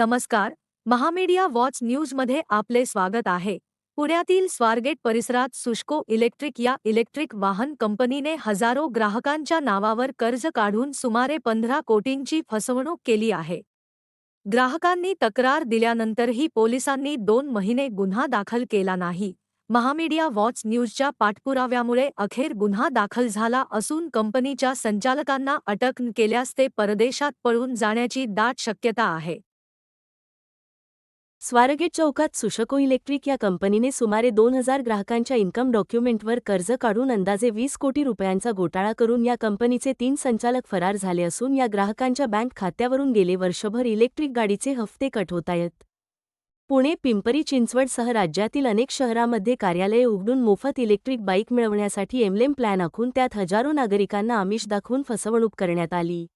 नमस्कार. महामीडिया वॉच न्यूजमध्ये आपले स्वागत आहे. पुण्यातील स्वारगेट परिसरात सुष्को इलेक्ट्रिक या इलेक्ट्रिक वाहन कंपनीने हजारो ग्राहकांच्या नावावर कर्ज काढून सुमारे पंधरा कोटींची फसवणूक केली आहे. ग्राहकांनी तक्रार दिल्यानंतरही पोलिसांनी दोन महिने गुन्हा दाखल केला नाही. महामीडिया वॉच न्यूजच्या पाठपुराव्यामुळे अखेर गुन्हा दाखल झाला असून कंपनीच्या संचालकांना अटक केल्यास ते परदेशात पळून जाण्याची दाट शक्यता आहे. स्वारगेट चौकात सुशको इलेक्ट्रिक या कंपनीने सुमारे दोन हजार ग्राहकांच्या इन्कम डॉक्युमेंटवर कर्ज काढून अंदाजे वीस कोटी रुपयांचा घोटाळा करून या कंपनीचे तीन संचालक फरार झाले असून या ग्राहकांच्या बँक खात्यावरून गेले वर्षभर इलेक्ट्रिक गाडीचे हफ्ते कट होत आहेत पुणे पिंपरी चिंचवडसह राज्यातील अनेक शहरामध्ये कार्यालये उघडून मोफत इलेक्ट्रिक बाईक मिळवण्यासाठी एमलेम प्लॅन आखून त्यात हजारो नागरिकांना आमिष दाखवून फसवणूक करण्यात आली.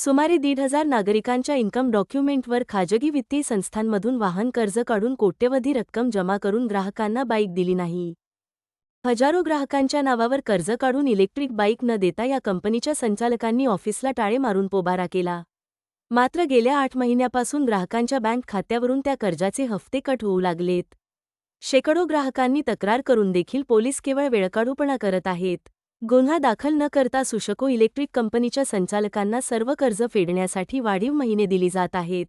सुमारे दीड हजार नागरिकांच्या इन्कम डॉक्युमेंटवर खाजगी वित्तीय संस्थांमधून वाहन कर्ज काढून कोट्यवधी रक्कम जमा करून ग्राहकांना बाईक दिली नाही. हजारो ग्राहकांच्या नावावर कर्ज काढून इलेक्ट्रिक बाईक न देता या कंपनीच्या संचालकांनी ऑफिसला टाळे मारून पोबारा केला. मात्र गेल्या आठ महिन्यापासून ग्राहकांच्या बँक खात्यावरून त्या कर्जाचे हफ्ते कट होऊ लागलेत. शेकडो ग्राहकांनी तक्रार करून देखील पोलीस केवळ वेळकाढूपणा करत आहेत. गुन्हा दाखल न करता सुशको इलेक्ट्रिक कंपनीच्या संचालकांना सर्व कर्ज फेडण्यासाठी वाढीव महिने दिली जात आहेत.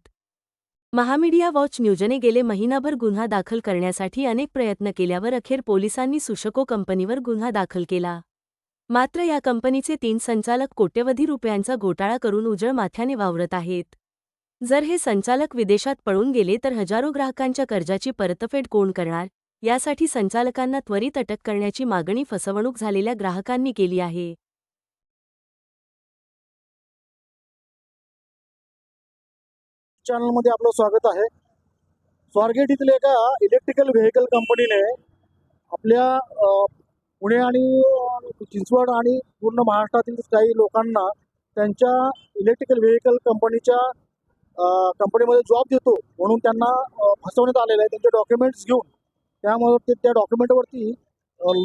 महामीडिया वॉच न्यूजने गेले महिनाभर गुन्हा दाखल करण्यासाठी अनेक प्रयत्न केल्यावर अखेर पोलिसांनी सुशको कंपनीवर गुन्हा दाखल केला. मात्र या कंपनीचे तीन संचालक कोट्यवधी रुपयांचा घोटाळा करून उजळ माथ्याने वावरत आहेत. जर हे संचालक विदेशात पळून गेले तर हजारो ग्राहकांच्या कर्जाची परतफेड कोण करणार? यासाठी संचालकांना त्वरित अटक करण्याची मागणी फसवणूक झालेल्या ग्राहकांनी केली आहे. चॅनलमध्ये आपलं स्वागत आहे. स्वारगेट इथल्या एका इलेक्ट्रिकल व्हेकल कंपनीने आपल्या पुणे आणि चिंचवड आणि पूर्ण महाराष्ट्रातील काही लोकांना त्यांच्या इलेक्ट्रिकल व्हेकल कंपनीच्या कंपनीमध्ये जॉब देतो म्हणून त्यांना फसवण्यात आलेलं आहे. त्यांचे डॉक्युमेंट्स घेऊन त्यामुळे ते त्या डॉक्युमेंटवरती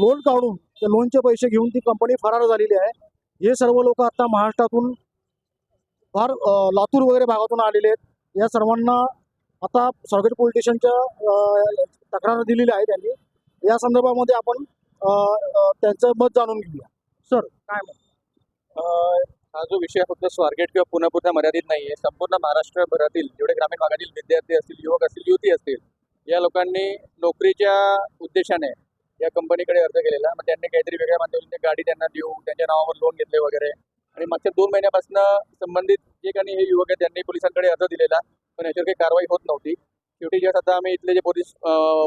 लोन काढून त्या लोनचे पैसे घेऊन ती कंपनी फरार झालेली आहे. हे सर्व लोक आता महाराष्ट्रातून फार लातूर वगैरे भागातून आलेले आहेत. या सर्वांना आता स्वारगेट पोलीस स्टेशनच्या तक्रार दिलेली आहे त्यांनी. या संदर्भामध्ये आपण त्यांचं मत जाणून घेऊया. सर काय मत? हा जो विषय फक्त स्वारगेट किंवा पुन्हा पुन्हा मर्यादित नाही आहे संपूर्ण महाराष्ट्रभरातील जेवढे ग्रामीण भागातील विद्यार्थी असतील युवक असतील युवती असतील या लोकांनी नोकरीच्या उद्देशाने या कंपनीकडे अर्ज केलेला. मग त्यांनी काहीतरी वेगळ्या माध्यमातून गाडी त्यांना देऊ त्यांच्या नावावर लोन घेतले वगैरे. आणि मागच्या दोन महिन्यापासून संबंधित जे काही हे युवक आहेत त्यांनी पोलिसांकडे अर्ज दिलेला. पण याच्यावर काही कारवाई होत नव्हती. शेवटी ज्या आता आम्ही इथले जे पोलीस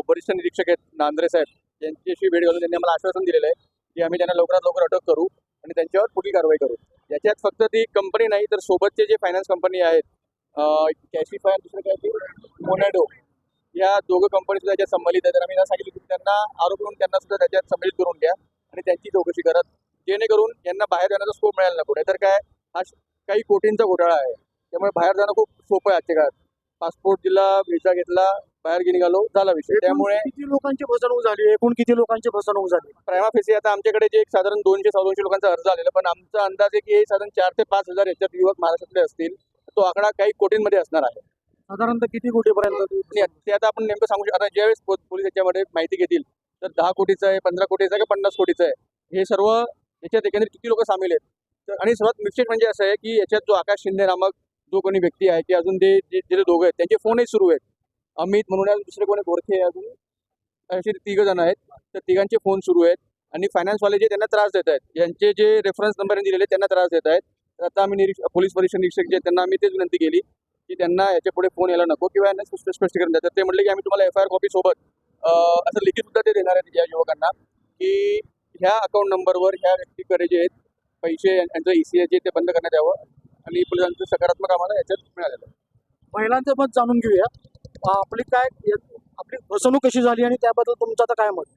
वरिष्ठ निरीक्षक आहेत नांद्रे साहेब त्यांच्याशी भेट घालून त्यांनी आम्हाला आश्वासन दिलेलं आहे की आम्ही त्यांना लवकरात लवकर अटक करू आणि त्यांच्यावर पुढील कारवाई करू. याच्यात फक्त ती कंपनी नाही तर सोबतचे जे फायनान्स कंपनी आहेत कॅशिफाय दुसरं काय ते? मोनॅडो या दोघं कंपनी सुद्धा त्याच्यात संबंधित आहेत. तर आम्ही सांगितलं की त्यांना आरोप करून त्यांना सुद्धा त्याच्यात संबंधित करून घ्या आणि त्यांची चौकशी करत जेणेकरून यांना बाहेर जाण्याचा स्कोप मिळायला नको तर काय हा काही कोटींचा घोटाळा आहे. त्यामुळे बाहेर जाणं खूप सोपं आहे आजच्या काळात. पासपोर्ट दिला व्हिसा घेतला बाहेर गे निघालो झाला विषय. त्यामुळे किती लोकांची फसवणूक झाली? एकूण किती लोकांची फसवणूक झाली? प्रायमा फेसी आता आमच्याकडे जे एक साधारण दोनशे सव्वा दोनशे लोकांचा अर्ज आलेला पण आमचा अंदाज आहे की हे साधारण चार ते पाच हजार याच्यात युवक महाराष्ट्रातले असतील. तो आकडा काही कोटींमध्ये असणार आहे. साधारणतः किती कोटीपर्यंत आणि ते आता आपण नेमकं सांगू शकतो. आता ज्यावेळेस पो- पोलीस याच्यामध्ये माहिती घेतील तर दहा कोटीचं आहे पंधरा कोटीचं आहे का पन्नास कोटीचं आहे? हे सर्व याच्यात एकंदरीत किती लोक सामील आहेत? तर आणि सर्वात मिस्टेक म्हणजे असं आहे की याच्यात जो आकाश शिंदे नामक जो कोणी व्यक्ती आहे की अजून ते जे जे दोघं आहेत त्यांचे फोनही सुरू आहेत. अमित म्हणून आहे, दुसरे कोणी गोरखे आहे अजून? असे तिघ जण आहेत. तर तिघांचे फोन सुरू आहेत. आणि फायनान्सवाले जे त्यांना त्रास देत आहेत यांचे जे रेफरन्स नंबर दिलेले आहेत, त्यांना त्रास देत आहेत. तर आता आम्ही निरीक्ष पोलीस वरिष्ठ निरीक्षक जे आहेत, त्यांना आम्ही तेच विनंती केली की त्यांना याच्यापुढे फोन यायला नको किंवा यांना स्पष्ट स्पष्टीकरण द्या तर ते म्हटले की आम्ही तुम्हाला एफ आय आर कॉपी सोबत अं, असं लिखित सुद्धा ते देणार आहेत या युवकांना की ह्या अकाउंट नंबरवर ह्या व्यक्तीकडे जे आहेत पैसे यांचं ई सी जे ते बंद करण्यात यावं आणि पोलिसांचं सकारात्मक आम्हाला याच्यात मिळालेलं. महिलांचं मत जाणून घेऊया आपली काय आपली फसवणूक कशी झाली आणि त्याबद्दल तुमचं आता काय मत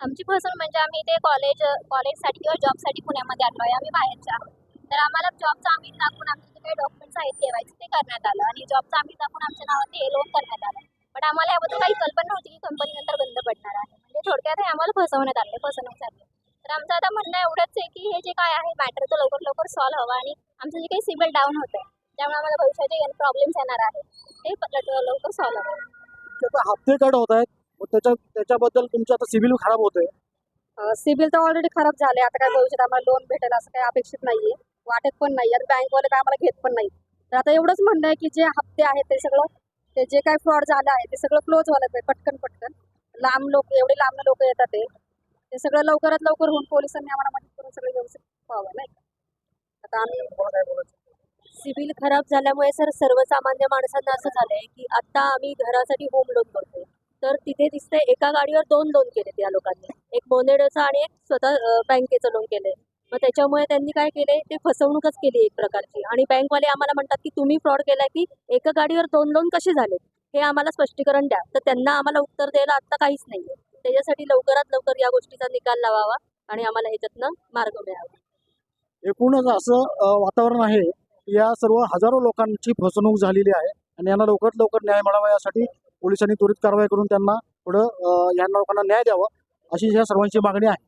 आमची फसवणूक म्हणजे आम्ही ते कॉलेज कॉलेजसाठी किंवा जॉबसाठी पुण्यामध्ये आलो आहे आम्ही बाहेरच्या आहोत. तर आम्हाला जॉबचं आम्ही दाखवून आमचे जे काही डॉक्युमेंट्स आहेत केवायचे ते करण्यात आलं. आणि जॉबचं आम्ही दाखवून आमच्या नावाने हे लोन करण्यात आलं. पण आम्हाला याबद्दल काही कल्पना नव्हती की कंपनी नंतर बंद पडणार आहे. म्हणजे थोडक्यात हे आम्हाला फसवण्यात आले फसवणूक झाली. तर आमचं आता म्हणणं एवढंच आहे की हे जे काय आहे मॅटर तो लवकर लवकर सॉल्व्ह हवं. आणि आमचं जे काही सिबिल डाऊन होतं आहे त्यामुळे आम्हाला भविष्याचे प्रॉब्लेम्स येणार आहे ते लवकर सॉल्व्ह आता हप्ते कट होत आहेत त्याच्या त्याच्याबद्दल तुमचं आता सिबिल खराब होते सिबिल तर ऑलरेडी खराब झाले आता काय भविष्यात आम्हाला लोन भेटेल असं काही अपेक्षित नाहीये. वाटत पण नाही. आणि बँकवाले काय आम्हाला घेत पण नाही तर आता एवढंच म्हणणं आहे की जे हप्ते आहेत ते सगळं ते जे काय फ्रॉड झालं आहे ते सगळं क्लोज व्हायला पाहिजे पटकन पटकन. लांब लोक एवढे लांब लोक येतात ते. ते सगळं लवकरात लवकर होऊन पोलिसांनी आम्हाला मदत करून सगळं व्यवस्थित व्हावं नाही आता आम्ही सिबिल खराब झाल्यामुळे सर सर्वसामान्य माणसांना असं झालंय की आता आम्ही घरासाठी होम लोन करतोय. तर तिथे दिसतंय एका गाडीवर दोन लोन केले त्या लोकांनी. एक मोनेडोचं आणि एक स्वतः बँकेचं लोन केलंय. मग त्याच्यामुळे त्यांनी काय केलंय? ते फसवणूकच केली एक प्रकारची. आणि बँकवाले आम्हाला म्हणतात की तुम्ही फ्रॉड केलाय की एका गाडीवर दोन लोन कसे झाले? हे आम्हाला स्पष्टीकरण द्या. तर त्यांना आम्हाला उत्तर द्यायला आत्ता काहीच नाहीये. त्याच्यासाठी लवकरात लवकर या गोष्टीचा निकाल लावावा आणि आम्हाला ह्याच्यातनं मार्ग मिळावा. एकूणच असं वातावरण आहे. या सर्व हजारो लोकांची फसवणूक झालेली आहे आणि यांना लवकरात लवकर न्याय मिळावा यासाठी पोलिसांनी त्वरित कारवाई करून त्यांना पुढं या लोकांना न्याय द्यावा अशी या सर्वांची मागणी आहे.